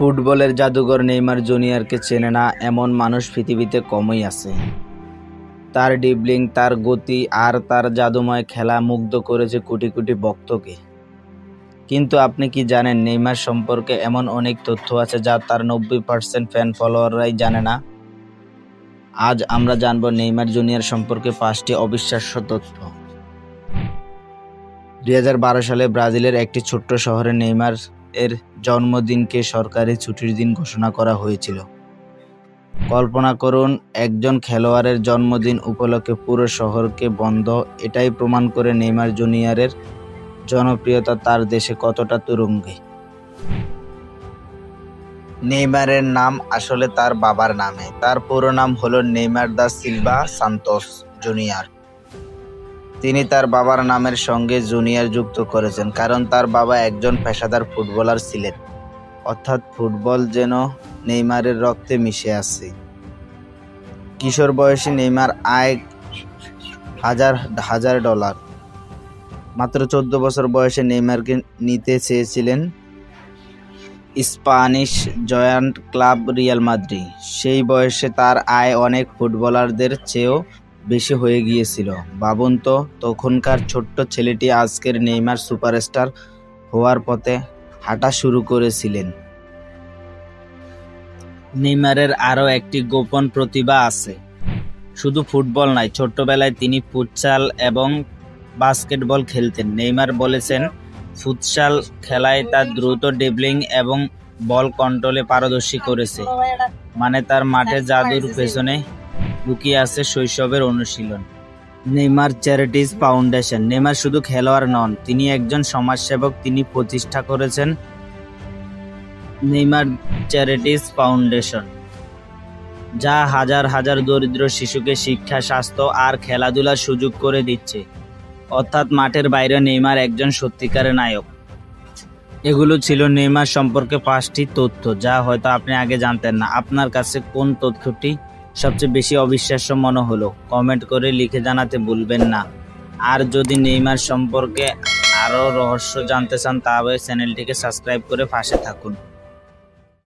ফুটবলের জাদুঘর নেইমার জুনিয়রকে চেনে না এমন মানুষ পৃথিবীতে কমই আছে। তার ডিবলিং তার গতি আর তার জাদুময় খেলা মুগ্ধ করেছে কোটি কোটি ভক্তকে। কিন্তু আপনি কি জানেন নেইমার সম্পর্কে এমন অনেক তথ্য আছে যা তার নব্বই পার্সেন্ট ফ্যান ফলোয়াররাই জানে না? আজ আমরা জানব নেইমার জুনিয়র সম্পর্কে পাঁচটি অবিশ্বাস্য তথ্য। দুই হাজার বারো সালে ব্রাজিলের একটি ছোট্ট শহরে নেইমার এর জন্মদিনকে সরকারি ছুটির দিন ঘোষণা করা হয়েছিল। কল্পনা করুন, একজন খেলোয়াড়ের জন্মদিন উপলক্ষে পুরো শহরকে বন্ধ, এটাই প্রমাণ করে নেইমার জুনিয়রের জনপ্রিয়তা তার দেশে কতটা তুরঙ্গে। নেইমারের নাম আসলে তার বাবার নামে, তার পুরো নাম হলো Neymar da Silva Santos junior. তিনি তার বাবার নামের সঙ্গে জুনিয়র যুক্ত করেছেন, কারণ তার বাবা একজন পেশাদার ফুটবলার ছিলেন। অর্থাৎ ফুটবল যেন নেইমারের রক্তে মিশে আছে। কিশোর বয়সী নেইমার আয় হাজার হাজার ডলার। মাত্র চোদ্দ বছর বয়সে নেইমারকে নিতে চেয়েছিলেন Spanish giant club Real Madrid. সেই বয়সে তার আয় অনেক ফুটবলারদের চেয়েও বেশি হয়ে গিয়েছিল। ভাবুন তো তখনকার ছোট্ট ছেলেটি আজকের নেইমার সুপারস্টার হওয়ার পথে হাঁটা শুরু করেছিলেন। নেইমারের আরও একটি গোপন প্রতিভা আছে। শুধু ফুটবল নয় ছোট্টবেলায় তিনি ফুটসাল এবং বাস্কেটবল খেলতেন। নেইমার বলেছেন, ফুটসাল খেলায় তার দ্রুত ডেবলিং এবং বল কন্ট্রোলে পারদর্শী করেছে। মানে তার মাঠে জাদুর পেছনে লুকিয়ে আছে শৈশবের অনুশীলন। Neymar charities foundation. নেইমার শুধু খেলোয়াড় নন, তিনি একজন সমাজসেবক, তিনি প্রতিষ্ঠা করেছেন নেইমার চ্যারিটিজ ফাউন্ডেশন, যা হাজার হাজার দরিদ্র শিশুকে শিক্ষা, স্বাস্থ্য আর খেলাধুলার সুযোগ করে দিচ্ছে। অর্থাৎ মাঠের বাইরে নেইমার একজন সত্যিকারের নায়ক। এগুলো ছিল নেইমার সম্পর্কে পাঁচটি তথ্য, যা হয়তো আপনি আগে জানতেন না। আপনার কাছে কোন তথ্যটি সবচেয়ে বেশি অবিশ্বাস্য মনে হলো। কমেন্ট করে লিখে জানাতে ভুলবেন না। আর যদি নেইমার সম্পর্কে আরও রহস্য জানতে চান তবে চ্যানেলটিকে সাবস্ক্রাইব করে পাশে থাকুন।